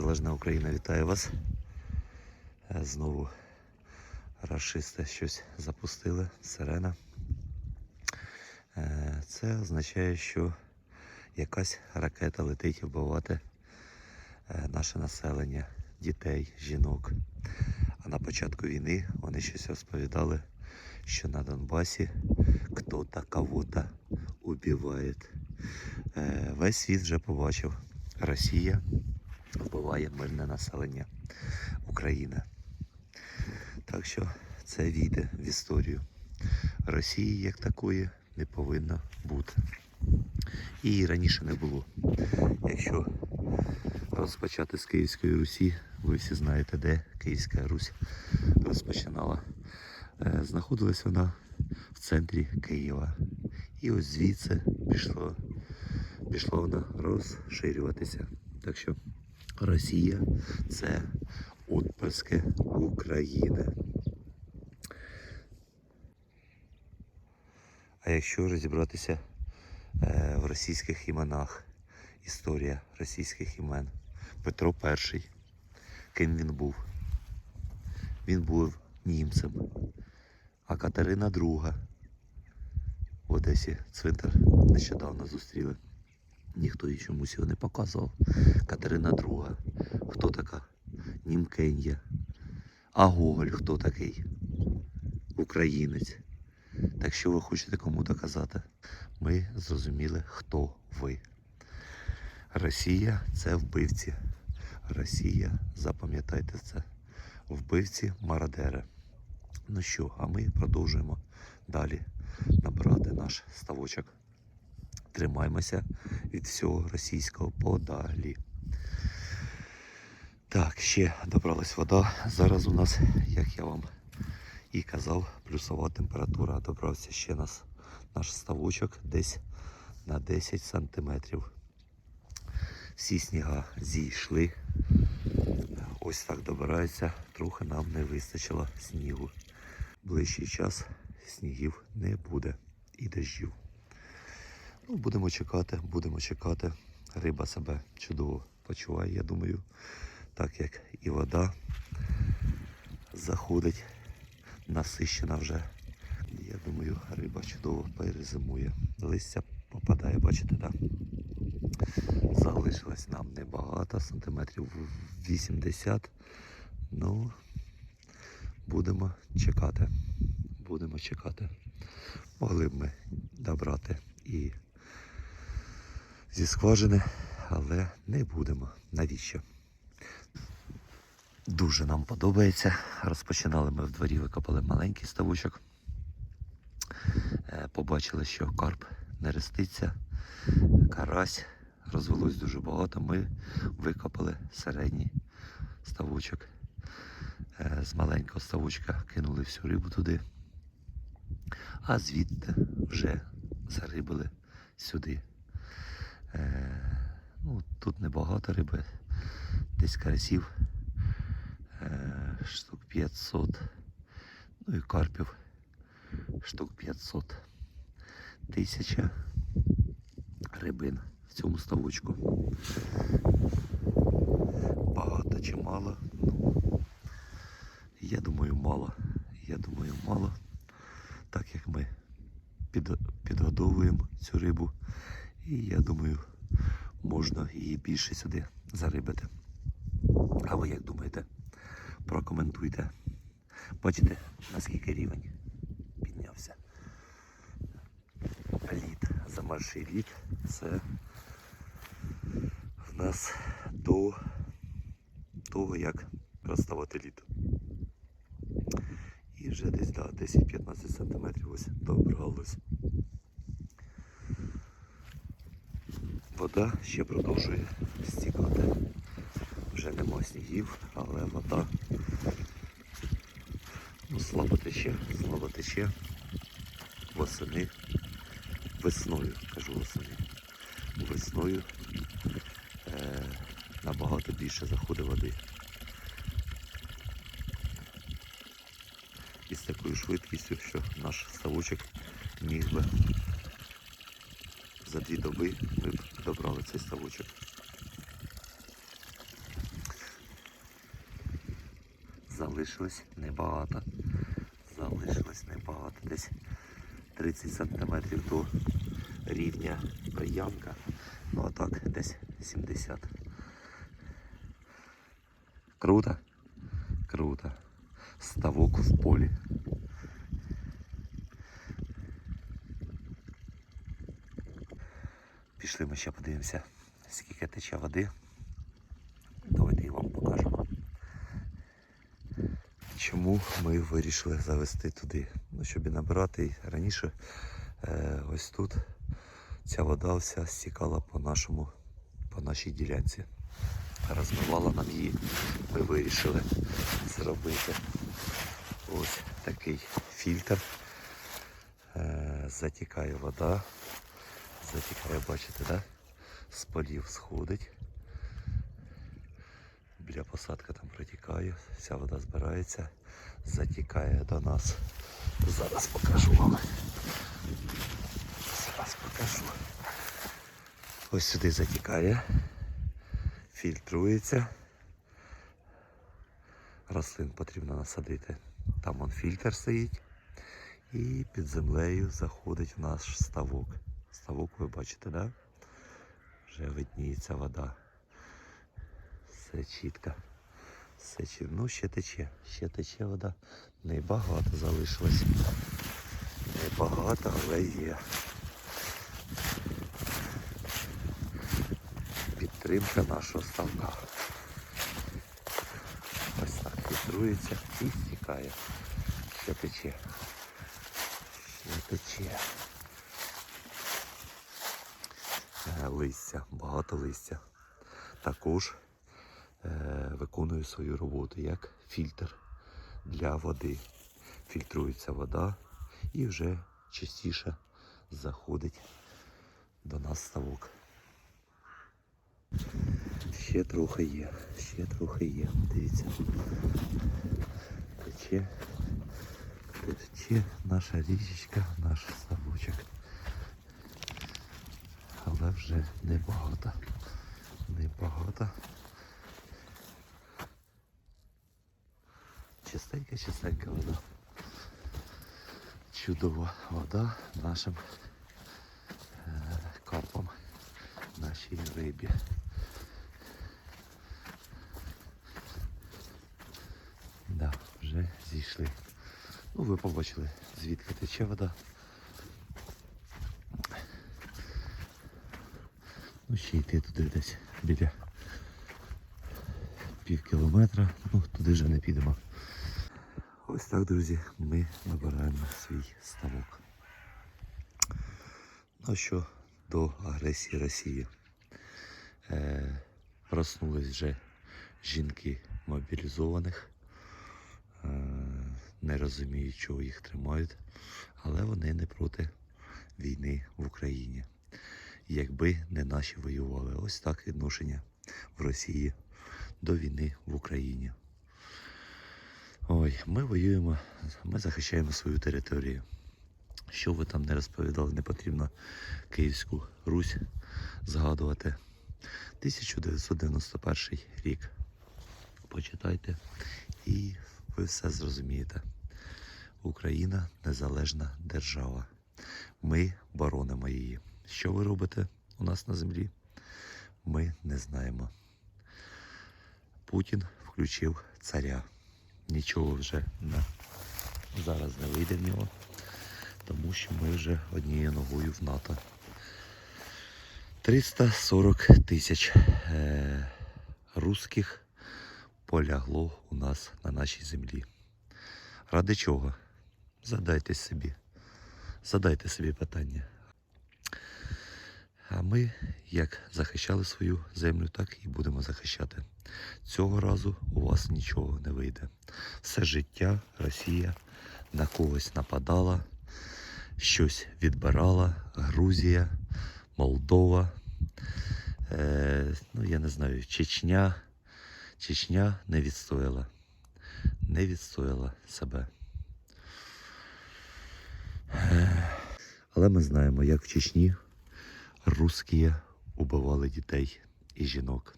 Незалежна Україна вітає вас. Е, Знову рашисти щось запустили, сирена. Е, Це означає, що якась ракета летить вбивати е, наше населення, дітей, жінок. А на початку війни вони щось розповідали, що на Донбасі хто-то кого-то убиває. Весь світ вже побачив. Росія вбиває мирне населення України. Так що це війде в історію. Росії як такої не повинно бути. І раніше не було. Якщо розпочати з Київської Русі, ви всі знаєте, де Київська Русь розпочинала. Е, Знаходилась вона в центрі Києва. І ось звідси пішло, пішло вона розширюватися. Так що Росія це отпрыски України. А якщо розібратися е, в російських іменах, історія російських імен. Петро І. Ким він був? Він був німцем. А Катерина II в Одесі цвинтар нещодавно зустріли. Ніхто їй чомусь його не показував. Катерина II. Хто така? Німкенія. А Гоголь хто такий? Українець. Так що ви хочете кому доказати? Ми зрозуміли, хто ви. Росія це вбивці. Росія, запам'ятайте це. Вбивці мародери. Ну що, а ми продовжуємо далі набирати наш ставочок. Тримаймося від всього російського подалі. Так, ще добралась вода. Зараз у нас, як я вам і казав, плюсова температура. Добрався ще нас наш ставочок десь на 10 сантиметрів. Всі сніга зійшли. Ось так добирається. Трохи нам не вистачило снігу. Ближчий час снігів не буде і дощів. Ну, будемо чекати, будемо чекати. Риба себе чудово почуває, я думаю, так як і вода заходить насищена вже. Я думаю, риба чудово перезимує. Листя попадає, бачите, так? Залишилось нам небагато, сантиметрів 80. Ну, будемо чекати. Будемо чекати. Могли б ми добрати і зі скважини, але не будемо. Навіщо? Дуже нам подобається. Розпочинали ми в дворі, викопали маленький ставочок. Е, Побачили, що карп не реститься, карась розвелось дуже багато. Ми викопали середній ставочок. Е, З маленького ставочка кинули всю рибу туди, а звідти вже зарибили сюди. Е, Ну, тут небагато риби, десь карасів е, штук 500, ну і карпів штук 500. Тисяча рибин в цьому ставочку. Багато чи мало? Ну, я думаю, мало. Я думаю, мало. Так як ми під, підгодовуємо цю рибу. І я думаю, можна її більше сюди зарибити. А ви як думаєте? Прокоментуйте. Бачите, наскільки рівень піднявся. Лід, замерший лід. Це в нас до того, як розставати лід. І вже десь да, 10-15 см ось добралось. Вода ще продовжує стікати. Вже нема снігів, але вода ну, слабо тече, слабо тече восени, весною, кажу восени. Весною е, набагато більше заходить води. І з такою швидкістю, що наш ставочок міг би за дві доби ми добрали цей ставочок. Залишилось небагато. Залишилось небагато. Десь 30 сантиметрів до рівня ямка. Ну а так десь 70. Круто? Круто. Ставок в полі. Пішли ми ще подивимося, скільки тече води. Давайте і вам покажемо. Чому ми вирішили завести туди? Ну, щоб і набирати раніше е, ось тут ця вода вся стікала по нашому, по нашій ділянці. Розмивала нам її. Ми вирішили зробити ось такий фільтр. Е, затікає вода. Затікає, бачите, да? з полів сходить. Біля посадки там протікає, вся вода збирається, затікає до нас. Зараз покажу вам. Зараз покажу. Ось сюди затікає, фільтрується. Рослин потрібно насадити. Там вон фільтр стоїть. І під землею заходить в наш ставок. Ставок ви бачите, да? Вже видніється вода. Все чітко. Все чітко. Ну, ще тече. Ще тече вода. Небагато залишилось. Небагато, але є. Підтримка нашого ставка. Ось так фільтрується і стікає. Ще тече. Ще тече. Е, Листя, багато листя. Також е, виконую свою роботу як фільтр для води. Фільтрується вода і вже частіше заходить до нас ставок. Ще трохи є, ще трохи є. Дивіться. Тече, тече наша річечка, наш ставочок. Але вже небагато. Небагато. Чистенька, чистенька вода. Чудова вода нашим е, нашій рибі. Да, вже зійшли. Ну, ви побачили, звідки тече вода. Ну, ще йти туди десь біля пів кілометра. Ну, туди вже не підемо. Ось так, друзі, ми набираємо свій ставок. Ну що, до агресії Росії. Е, проснулись вже жінки мобілізованих. Е, не розуміють, чого їх тримають, але вони не проти війни в Україні. Якби не наші воювали. Ось так відношення в Росії до війни в Україні. Ой, ми воюємо, ми захищаємо свою територію. Що ви там не розповідали, не потрібно Київську Русь згадувати. 1991 рік. Почитайте і ви все зрозумієте. Україна незалежна держава. Ми боронимо її. Що ви робите у нас на землі? Ми не знаємо. Путін включив царя. Нічого вже не, зараз не вийде в нього, тому що ми вже однією ногою в НАТО. 340 тисяч е, русських полягло у нас на нашій землі. Ради чого? Задайте собі. Задайте собі питання. А ми як захищали свою землю, так і будемо захищати. Цього разу у вас нічого не вийде. Все життя Росія на когось нападала, щось відбирала. Грузія, Молдова, е, ну я не знаю, Чечня. Чечня не відстояла. Не відстояла себе. Е, Але ми знаємо, як в Чечні русські убивали дітей і жінок.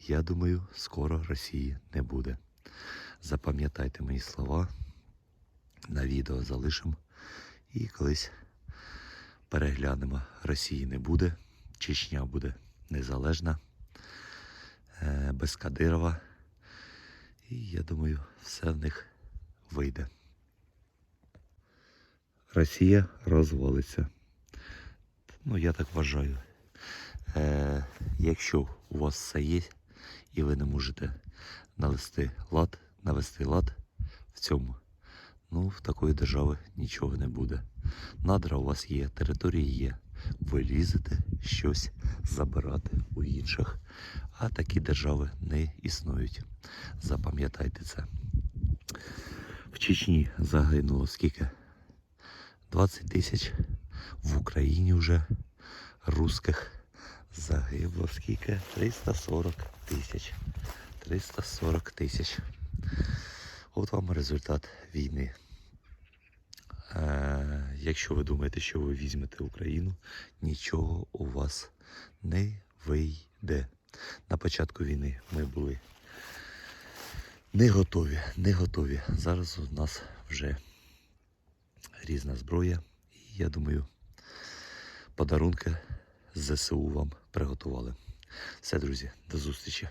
Я думаю, скоро Росії не буде. Запам'ятайте мої слова. На відео залишимо. І колись переглянемо. Росії не буде. Чечня буде незалежна. е, Без Кадирова. І я думаю, все в них вийде. Росія розвалиться. Ну, я так вважаю. Е, якщо у вас все є, і ви не можете навести лад, навести лад в цьому, ну, в такої держави нічого не буде. Надра у вас є, території є. Ви лізете щось забирати у інших. А такі держави не існують. Запам'ятайте це. В Чечні загинуло скільки? 20 тисяч. В Україні вже русських загибло скільки? 340 тисяч. 340 тисяч. От вам результат війни. Е, якщо ви думаєте, що ви візьмете Україну, нічого у вас не вийде. На початку війни ми були не готові, не готові. Зараз у нас вже різна зброя. І я думаю, подарунки ЗСУ вам приготували. Все, друзі, до зустрічі.